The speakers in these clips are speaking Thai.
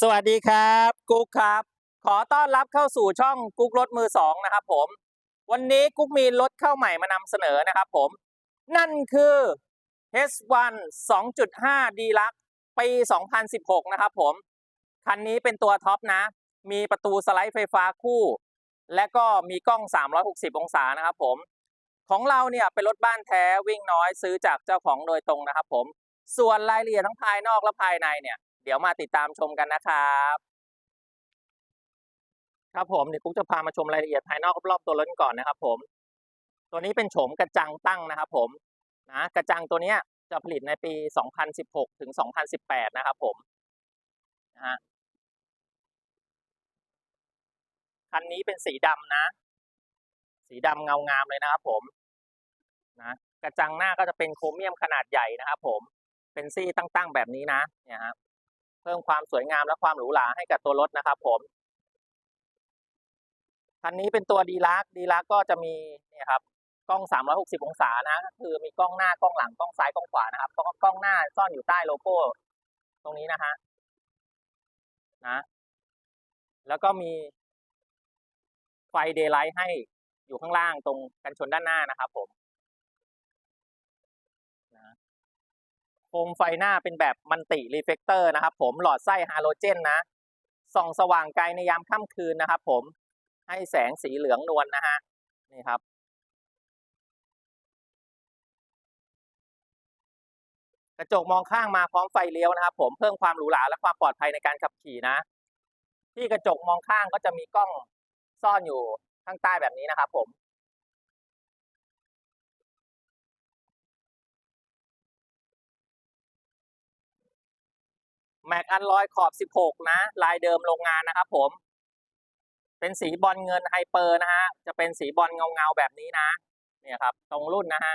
สวัสดีครับกุ๊กครับ ขอต้อนรับเข้าสู่ช่องกุ๊กรถมือสองนะครับผม วันนี้กุ๊กมีรถเข้าใหม่มานำเสนอนะครับผม นั่นคือ H1 2.5 d l u x ปี 2016 นะครับผม คันนี้เป็นตัวท็อปนะ มีประตูสไลด์ไฟฟ้าคู่ และก็มีกล้อง 360 องศานะครับผม ของเราเนี่ยเป็นรถบ้านแท้วิ่งน้อยซื้อจากเจ้าของโดยตรงนะครับผม ส่วนรายละเอียดทั้งภายนอกและภายในเนี่ย เดี๋ยวมาติดตามชมกันนะครับครับผมเดี๋ยวกุ๊กจะพามาชมรายละเอียดภายนอกรอบๆตัวรถก่อนนะครับ ผม ตัวนี้เป็นโฉมกระจังตั้งนะครับ ผมนะกระจังตัวเนี้ยจะผลิตในปี 2016 ถึง 2018 นะครับ ผมนะฮะคันนี้เป็นสีดำนะ สีดำเงางามเลยนะครับ ผมนะกระจังหน้าก็จะเป็นโครเมียมขนาดใหญ่นะครับ ผมเป็นซี่ตั้งๆแบบนี้นะเนี่ยครับ เพิ่มความสวยงามและความหรูหราให้กับตัวรถนะครับ ผมคันนี้เป็นตัวดีลักดีลักก็จะมีเนี่ยครับกล้อง 360 องศานะก็คือมีกล้องหน้ากล้องหลังกล้องซ้ายกล้องขวานะครับกล้องหน้าซ่อนอยู่ใต้โลโก้ ตรงนี้นะฮะนะ แล้วก็มีไฟเดย์ไลท์ให้อยู่ข้างล่างตรงกันชนด้านหน้านะครับผมนะโค มไฟหน้าเป็นแบบมันติรีเฟกเตอร์นะครับผมหลอดไส้ฮาโลเจนนะส่องสว่างไกลในยามค่ำคืนนะครับผมให้แสงสีเหลืองนวลนะฮะนี่ครับ กระจกมองข้างมาพร้อมไฟเลี้ยวนะครับ ผมเพิ่มความหรูหราและความปลอดภัยในการขับขี่นะ ที่กระจกมองข้างก็จะมีกล้องซ่อนอยู่ข้างใต้แบบนี้นะครับผม แม็กอันลอยขอบ 16 นะ ลายเดิมโรงงานนะครับผม เป็นสีบอลเงินไฮเปอร์นะฮะ จะเป็นสีบอลเงาเงาๆแบบนี้นะ เนี่ยครับ ตรงรุ่นนะฮะ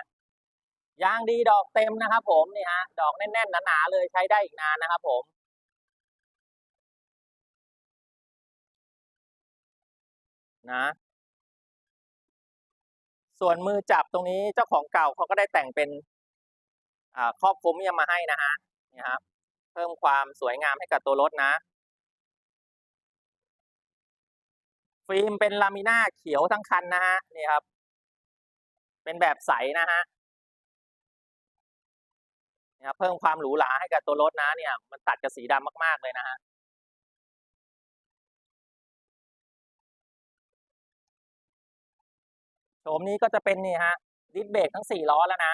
ยางดีดอกเต็มนะครับผม นี่ฮะ ดอกแน่นๆหนาๆเลยใช้ได้อีกนานนะครับผมนะ ส่วนมือจับตรงนี้เจ้าของเก่าเขาก็ได้แต่งเป็นครอบครเมียมมาให้นะฮะ นี่ครับ พิ่มความสวยงามให้กับตัวรถนะฟิล์มเป็นลามิน่าเขียวทั้งคันนะฮะนี่ครับ เป็นแบบใสนะฮะนี่ครับเพิ่มความหรูหราให้กับตัวรถนะเนี่ย มันตัดกับสีดำมาก ๆ เลยนะฮะโฉมนี้ก็จะเป็นนี่ฮะดิสเบรกทั้งสี่ล้อแล้วนะ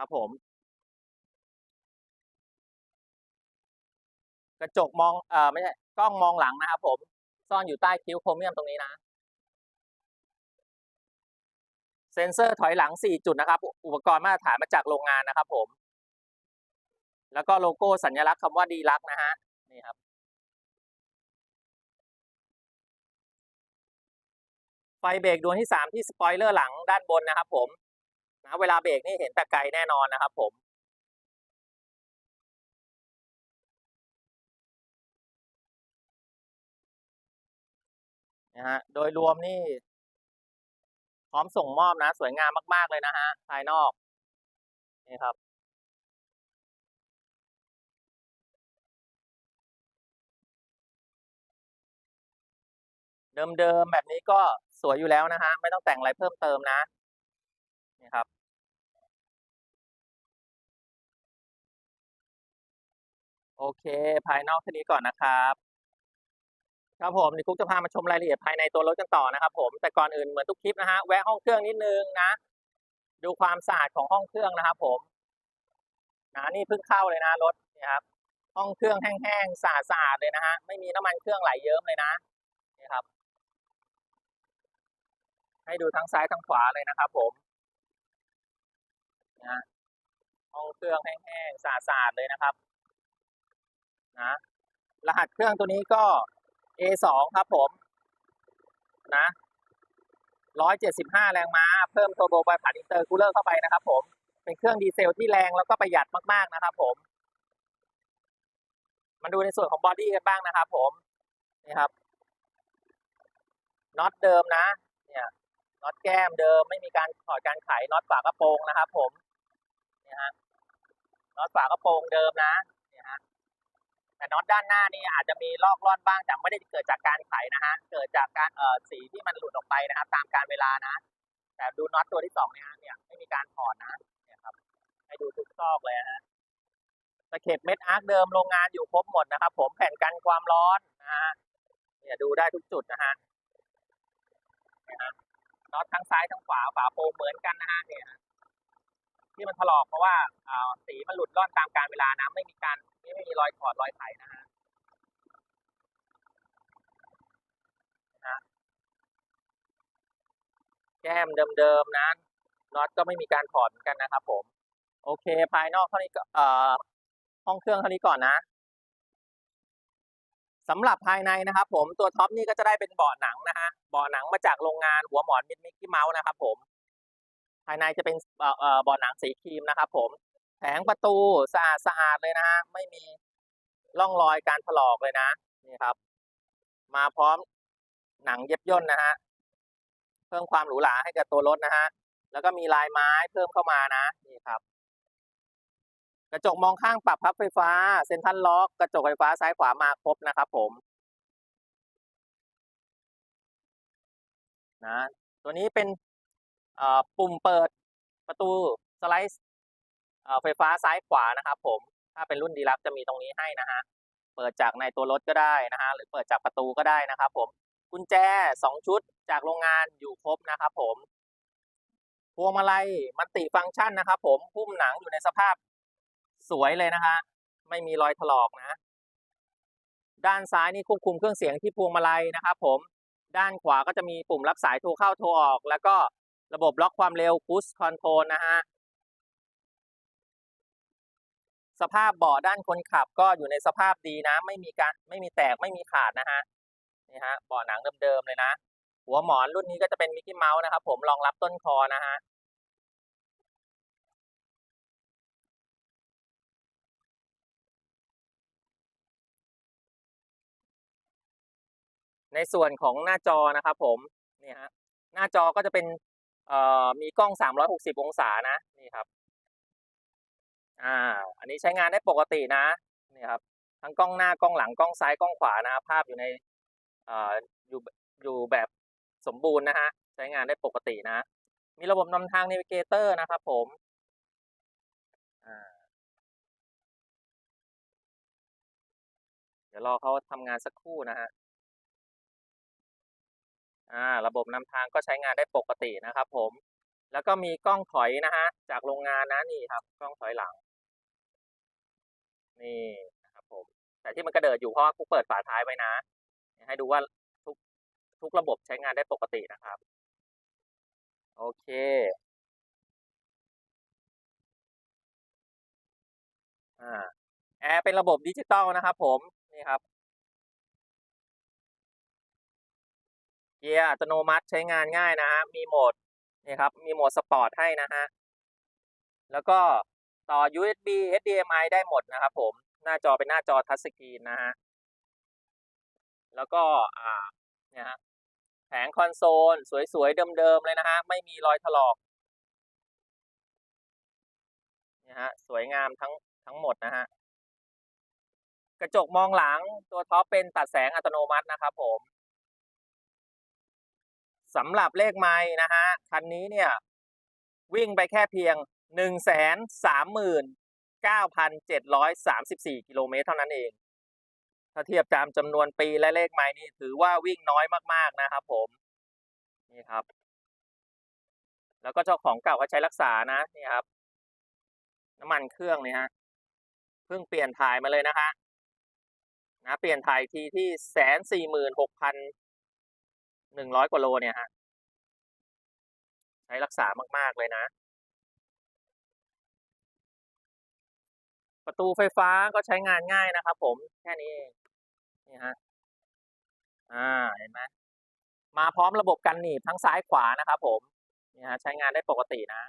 ครับผม กระจกมองเอ่อไม่ใช่กล้องมองหลังนะครับผม ซ่อนอยู่ใต้คิ้วโครเมียมตรงนี้นะ เซ็นเซอร์ถอยหลัง 4 จุดนะครับ อุปกรณ์มาตรฐานมาจากโรงงานนะครับผม แล้วก็โลโก้สัญลักษณ์คำว่าดีลักนะฮะ นี่ครับไฟเบรกดวงที่ 3 ที่สปอยเลอร์หลังด้านบนนะครับผม นะเวลาเบรกนี่เห็นแต่ไกลแน่นอนนะครับผมนะฮะโดยรวมนี่ พร้อมส่งมอบนะ สวยงามมาก ๆ เลยนะฮะภายนอก นี่ครับเดิมๆแบบนี้ก็สวยอยู่แล้วนะฮะ ไม่ต้องแต่งอะไรเพิ่มเติมนะนี่ครับ โอเค ภายนอกแค่นี้ก่อนนะครับครับผมเดี๋ยวกุ๊กจะพามาชมรายละเอียดภายในตัวรถกันต่อนะครับ ผมแต่ก่อนอื่นเหมือนทุกคลิปนะฮะแวะห้องเครื่องนิดนึงนะ ดูความสะอาดของห้องเครื่องนะครับ ผมนะนี่เพิ่งเข้าเลยนะรถนี่ครับ ห้องเครื่องแห้งๆสะอาดๆเลยนะฮะไม่มีน้ำมันเครื่องไหลเยิ้มเลยนะนี่ครับ ให้ดูทั้งซ้ายทั้งขวาเลยนะครับ ผมนะห้องเครื่องแห้งๆสะอาดๆเลยนะครับ นะรหัสเครื่องตัวนี้ก็ A2 ครับผมนะ175 แรงม้า เพิ่มโทโบไบผ่านอินเตอร์คูลเลอร์เข้าไปนะครับผม เป็นเครื่องดีเซลที่แรงแล้วก็ประหยัดมาก ๆ นะครับผม มาดูในส่วนของบอดี้กันบ้างนะครับผม นี่ครับ น็อตเดิมนะ เนี่ย น็อตแก้มเดิมไม่มีการถอดการไขน็อตฝากระโปรงนะครับผม นี่ฮะ น็อตฝากระโปรงเดิมนะ แต่น็อตด้านหน้านี่อาจจะมีลอกล่อนบ้างแต่ไม่ได้เกิดจากการไขนะฮะเกิดจากการเอ่อสีที่มันหลุดออกไปนะครับ ตามการเวลานะ แต่ดูน็อตตัวที่สองเนี่ยฮะเนี่ยไม่มีการถอดนะเนี่ยครับ ให้ดูทุกซอกเลยฮะตะเข็บเม็ดอาร์คเดิมโรงงานอยู่ครบหมดนะครับ ผมแผ่นกันความร้อนนะฮะเนี่ยดูได้ทุกจุดนะฮะนะฮะน็อตทั้งซ้ายทั้งขวาฝาโปรงเหมือนกันนะฮะเนี่ย ที่มันถลอกเพราะว่าสีมันหลุดร่อนตามการเวลานะไม่มีการไม่มีรอยถอดรอยไถนะฮะนะแก้มเดิมๆนะน็อตก็ไม่มีการถอดเหมือนกันนะครับ ผม โอเค ภายนอกเท่านี้ก็เอ่อห้องเครื่องเท่านี้ก่อนนะสำหรับภายในนะครับ ผมตัวท็อปนี่ก็จะได้เป็นเบาะหนังนะฮะเบาะหนังมาจากโรงงานหัวหมอนมิดมิกกี้เมาส์นะครับ ผมายในจะเป็นเอ่อเบาะหนังสีครีมนะครับ ผมแผงประตูสะอาดสะอาดเลยนะฮะไม่มีร่องรอยการถลอกเลยนะนี่ครับ มาพร้อมหนังเย็บย่นนะฮะเพิ่มความหรูหราให้กับตัวรถนะฮะแล้วก็มีลายไม้เพิ่มเข้ามานะนี่ครับ กระจกมองข้างปรับพับไฟฟ้า เซ็นทรัลล็อก กระจกไฟฟ้าซ้ายขวามาครบนะครับ ผมนะตัวนี้เป็น ปุ่มเปิดประตูสไลด์ไฟฟ้าซ้ายขวานะครับ ผมถ้าเป็นรุ่นดีลักจะมีตรงนี้ให้นะฮะเปิดจากในตัวรถก็ได้นะฮะหรือเปิดจากประตูก็ได้นะครับ ผมกุญแจสองชุดจากโรงงานอยู่ครบนะครับผมพวงมาลัยมันติฟังก์ชันนะครับ ผมหุ้มหนังอยู่ในสภาพสวยเลยนะคะไม่มีรอยถลอกนะ ด้านซ้ายนี่ควบคุมเครื่องเสียงที่พวงมาลัยนะครับ ผมด้านขวาก็จะมีปุ่มรับสายโทรเข้าโทรออก แล้วก็ ระบบล็อกความเร็ว Cruise Control นะฮะ สภาพเบาะด้านคนขับก็อยู่ในสภาพดีนะ ไม่มีการไม่มีแตกไม่มีขาดนะฮะนี่ฮะเบาะหนังเดิมๆเลยนะ หัวหมอนรุ่นนี้ก็จะเป็นมิกกี้เมาส์นะครับผมรองรับต้นคอนะฮะในส่วนของหน้าจอนะครับผมนี่ฮะหน้าจอก็จะเป็น มีกล้อง 360 องศานะนี่ครับอ่าอันนี้ใช้งานได้ปกตินะนี่ครับทั้งกล้องหน้ากล้องหลังกล้องซ้ายกล้องขวานะภาพอยู่ในเอ่ออยู่อยู่แบบสมบูรณ์นะฮะใช้งานได้ปกตินะ มีระบบนำทาง n น v เกเตอร์นะครับผมเดี๋ยวรอเขาทำงานสักครู่นะฮะ อ่าระบบนำทางก็ใช้งานได้ปกตินะครับ ผม แล้วก็มีกล้องถอยนะฮะจากโรงงานนะนี่ครับ กล้องถอยหลัง นี่นะครับ ผม แต่ที่มันกระเดิดอยู่เพราะว่ากูเปิดฝาท้ายไว้นะ ให้ดูว่าทุกทุกระบบใช้งานได้ปกตินะครับ โอเคอ่าแอร์เป็นระบบดิจิตอลนะครับผม นี่ครับ เกียร์อัตโนมัติใช้งานง่ายนะฮะ มีโหมดนี่ครับ มีโหมดสปอร์ตให้นะฮะ แล้วก็ต่อ USB HDMI ได้หมดนะครับผม หน้าจอเป็นหน้าจอทัชสกรีนนะฮะ แล้วก็อ่าเนี่ยฮะแผงคอนโซล สวย ๆ เดิม ๆ เลยนะฮะ ไม่มีรอยถลอกเนี่ยฮะสวยงามทั้งทั้งหมดนะฮะ กระจกมองหลังตัวท็อปเป็นตัดแสงอัตโนมัตินะครับผม สำหรับเลขไม้นะฮะคันนี้เนี่ย วิ่งไปแค่เพียง 139,734 กิโลเมตรเท่านั้นเอง ถ้าเทียบตามจำนวนปีและเลขไม้นี่ถือว่าวิ่งน้อยมากๆนะครับผม นี่ครับ แล้วก็เจ้าของเก่าเขาใช้รักษานะนี่ครับ น้ำมันเครื่องนี่ฮะเพิ่งเปลี่ยนถ่ายมาเลยนะฮะนะเปลี่ยนถ่ายทีที่แสนสี่หมื่นหกพัน หนึ่งร้อยกว่าโลเนี่ยฮะใช้รักษามาก ๆ เลยนะ ประตูไฟฟ้าก็ใช้งานง่ายนะครับผมแค่นี้เองนี่ฮะอ่าเห็นไหมมาพร้อมระบบกันหนีบทั้งซ้ายขวานะครับผมนี่ฮะใช้งานได้ปกตินะ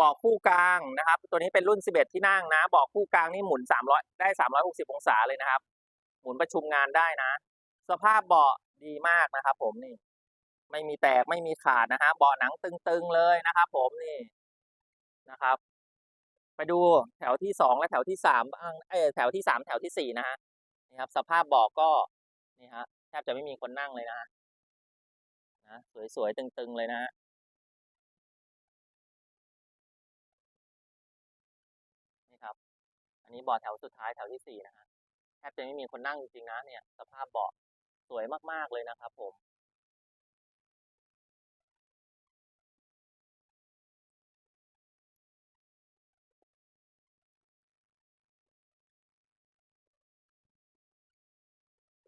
บาะคู่กลางนะครับ ตัวนี้เป็นรุ่น 11 ที่นั่งนะบาะคู่กลางนี่หมุน 300 ได้ 360 องศาเลยนะครับ หมุนประชุมงานได้นะ สภาพเบาะดีมากนะครับ ผมนี่ ไม่มีแตกไม่มีขาดนะฮะเบาะหนังตึงๆเลยนะครับ ผมนี่นะครับ ไปดูแถวที่สองและแถวที่สามบ้างเออแถวที่สามแถวที่สี่นะฮะนี่ครับ สภาพเบาะก็นี่ฮะแทบจะไม่มีคนนั่งเลยนะฮะนะสวยๆตึงๆเลยนะฮะนี่ครับอันนี้เบาะแถวสุดท้ายแถวที่สี่นะฮะ ทบจะไม่มีคนนั่งจริงๆนะเนี่ย สภาพเบาะสวยมากๆเลยนะครับผม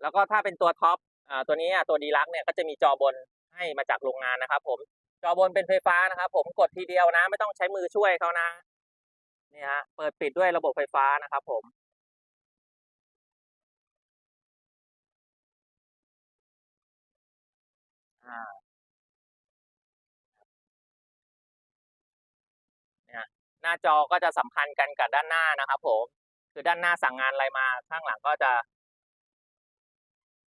แล้วก็ถ้าเป็นตัวท็อปอ่าตัวนี้ตัวดีลักเนี่ยก็จะมีจอบนให้มาจากโรงงานนะครับ ผมจอบนเป็นไฟฟ้านะครับ ผมกดทีเดียวนะ ไม่ต้องใช้มือช่วยเขานะนี่ฮะเปิดปิดด้วยระบบไฟฟ้านะครับ ผม อา เนี่ย หน้าจอก็จะสัมพันธ์กันกับด้านหน้านะครับผม คือด้านหน้าสั่งงานอะไรมา ข้างหลังก็จะ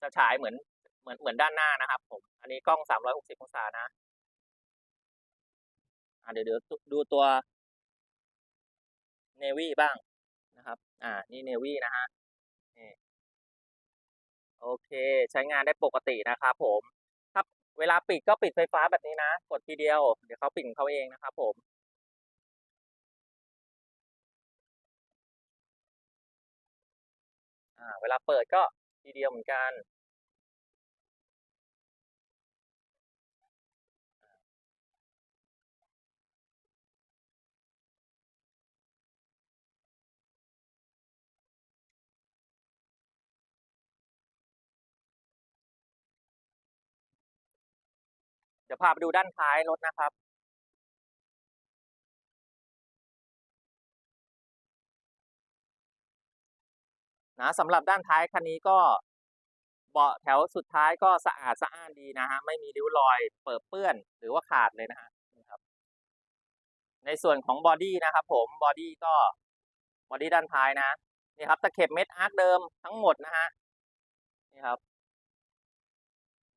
จะฉายเหมือน เหมือน เหมือนด้านหน้านะครับ ผม อันนี้กล้อง360องศานะอ่าเดี๋ยวเดี๋ยวดูตัวเนวี่บ้างนะครับ อ่า นี่เนวี่นะฮะโอเค ใช้งานได้ปกตินะครับผม เวลาปิดก็ปิดไฟฟ้าแบบนี้นะ กดทีเดียว เดี๋ยวเขาปิดเขาเองนะครับผมอ่าเวลาเปิดก็ทีเดียวเหมือนกัน ยวพาไปดูด้านท้ายรถนะครับ นะสำหรับด้านท้ายคันนี้ก็เบาะแถวสุดท้ายก็สะอาดสะอ้านดีนะฮะไม่มีริ้วรอยเปิดเปื้อนหรือว่าขาดเลยนะฮะนี่ครับในส่วนของบอดี้นะครับผมบอดี้ก็บอดี้ด้านท้ายนะนี่ครับตะเข็บเม็ดอาร์คเดิมทั้งหมดนะฮะนี่ครับ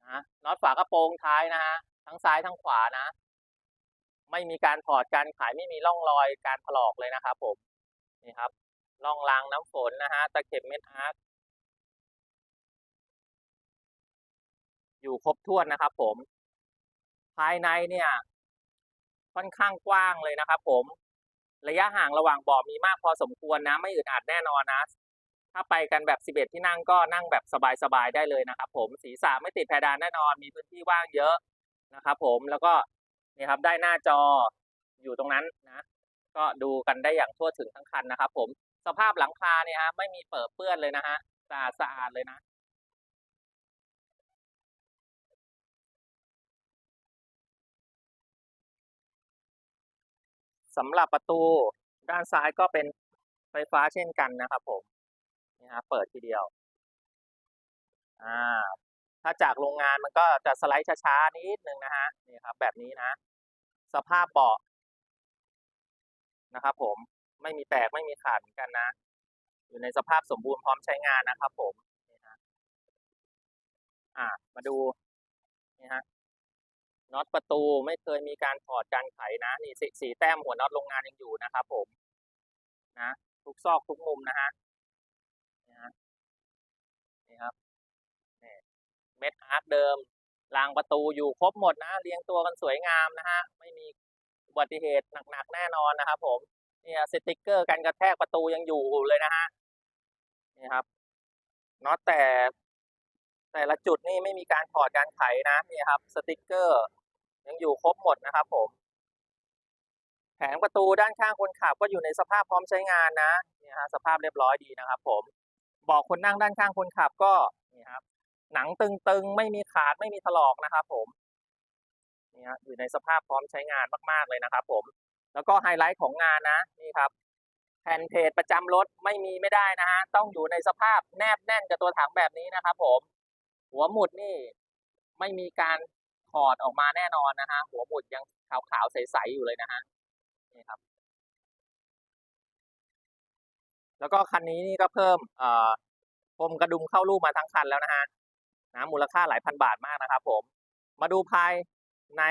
นะน็อตฝากระโปรงท้ายนะฮะ ทั้งซ้ายทั้งขวานะ ไม่มีการถอดการขายไม่มีร่องรอยการถลอกเลยนะครับผมนี่ครับร่องรางน้ำฝนนะฮะตะเข็บเม็ดอาร์คอยู่ครบถ้วนนะครับ ผม ภายในเนี่ย ค่อนข้างกว้างเลยนะครับ ผม ระยะห่างระหว่างบาะมีมากพอสมควรนะ ไม่อึดอัดแน่นอนนะถ้าไปกันแบบ 11 ที่นั่งก็นั่งแบบสบายๆได้เลยนะครับผมศีรษะไม่ติดเพดานแน่นอน มีพื้นที่ว่างเยอะ นะครับ ผมแล้วก็นี่ครับได้หน้าจออยู่ตรงนั้นนะก็ดูกันได้อย่างทั่วถึงทั้งคันนะครับ ผมสภาพหลังคาเนี่ยฮะไม่มีเปิดเปื้อนเลยนะฮะสะอาดสะอาดเลยนะสำหรับประตูด้านซ้ายก็เป็นไฟฟ้าเช่นกันนะครับผมนี่ฮะเปิดทีเดียว อ่า ถ้าจากโรงงานมันก็จะสไลด์ช้าๆนิดนึงนะฮะนี่ครับ แบบนี้นะ สภาพเบาะนะครับ ผมไม่มีแตกไม่มีขาดเหมือนกันนะ อยู่ในสภาพสมบูรณ์พร้อมใช้งานนะครับ ผมนี่ฮะอ่ามาดูนี่ฮะน็อตประตูไม่เคยมีการถอดการไขนะนี่สสีแต้มหัวน็อตโรงงานยังอยู่นะครับ ผม นะทุกซอกทุกมุมนะฮะนี่ฮะนี่ครับนี่ เม็ดอาร์คเดิมรางประตูอยู่ครบหมดนะเรียงตัวกันสวยงามนะฮะไม่มีอุบัติเหตุหนักๆแน่นอนนะครับ ผมเนี่ยสติกเกอร์กันกระแทกประตูยังอยู่เลยนะฮะนี่ครับน็อตแต่แต่ละจุดนี่ไม่มีการถอดการไขนะนี่ครับ สติกเกอร์ ยังอยู่ครบหมดนะครับ ผม แผงประตูด้านข้างคนขับก็อยู่ในสภาพพร้อมใช้งานนะนี่ฮะสภาพเรียบร้อยดีนะครับ ผมบอกคนนั่งด้านข้างคนขับก็นี่ครับ หนังตึงๆ ไม่มีขาดไม่มีถลอกนะครับ ผมนี่ฮะอยู่ในสภาพพร้อมใช้งานมากๆเลยนะครับ ผม แล้วก็ไฮไลท์ของงานนะนี่ครับ แผ่นเพจประจำรถไม่มีไม่ได้นะฮะต้องอยู่ในสภาพแนบแน่นกับตัวถังแบบนี้นะครับ ผม หัวหมุดนี่ไม่มีการถอดออกมาแน่นอนนะฮะหัวหมุดยังขาวๆใสๆอยู่เลยนะฮะนี่ครับ แล้วก็คันนี้นี่ก็เพิ่มเอ่อพรมกระดุมเข้ารูปมาทั้งคันแล้วนะฮะ นะมูลค่าหลายพันบาทมากนะครับผม มาดูภายใน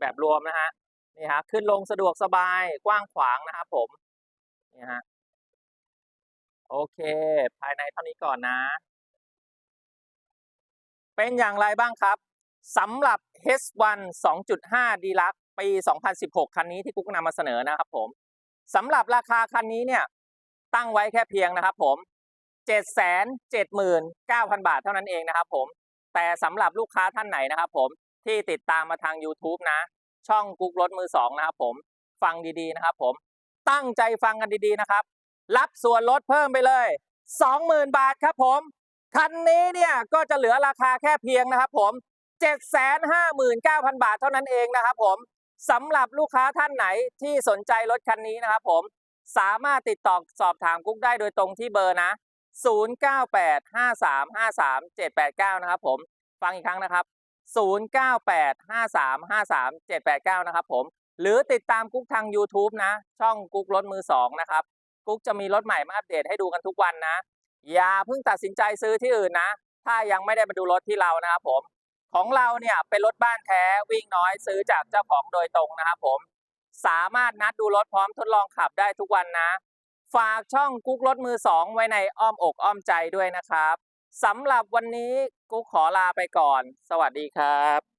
แบบรวมนะฮะนี่ฮะขึ้นลงสะดวกสบายกว้างขวางนะครับผมนี่ฮะโอเค ภายในเท่านี้ก่อนนะ เป็นอย่างไรบ้างครับสำหรับ H1 2.5 Deluxe ปี 2016 คันนี้ที่กุ๊กนำมาเสนอนะครับผมสำหรับราคาคันนี้เนี่ย ตั้งไว้แค่เพียงนะครับผม 779,000 บาทเท่านั้นเองนะครับผม แต่สำหรับลูกค้าท่านไหนนะครับผมที่ติดตามมาทาง YouTube นะ ช่องกุ๊กรถมือสองนะครับผมฟังดีๆนะครับผมตั้งใจฟังกันดีๆนะครับ รับส่วนลดเพิ่มไปเลย 20,000 บาทครับผม คันนี้เนี่ยก็จะเหลือราคาแค่เพียงนะครับผม759,000 บาทเท่านั้นเองนะครับผมสำหรับลูกค้าท่านไหนที่สนใจรถคันนี้นะครับผมสามารถติดต่อสอบถามกุ๊กได้โดยตรงที่เบอร์นะ 0985353789 นะครับผมฟังอีกครั้งนะครับ 0985353789 นะครับผม หรือติดตามกุ๊กทาง YouTube นะ ช่องกุ๊กรถมือสองนะครับ กุ๊กจะมีรถใหม่มาอัปเดตให้ดูกันทุกวันนะ อย่าเพิ่งตัดสินใจซื้อที่อื่นนะ ถ้ายังไม่ได้มาดูรถที่เรานะครับผม ของเราเนี่ยเป็นรถบ้านแท้วิ่งน้อยซื้อจากเจ้าของโดยตรงนะครับผม สามารถนัดดูรถพร้อมทดลองขับได้ทุกวันนะ ฝากช่องกุ๊กรถมือสองไว้ในอ้อมอกอ้อมใจด้วยนะครับสำหรับวันนี้กุ๊กขอลาไปก่อน สวัสดีครับ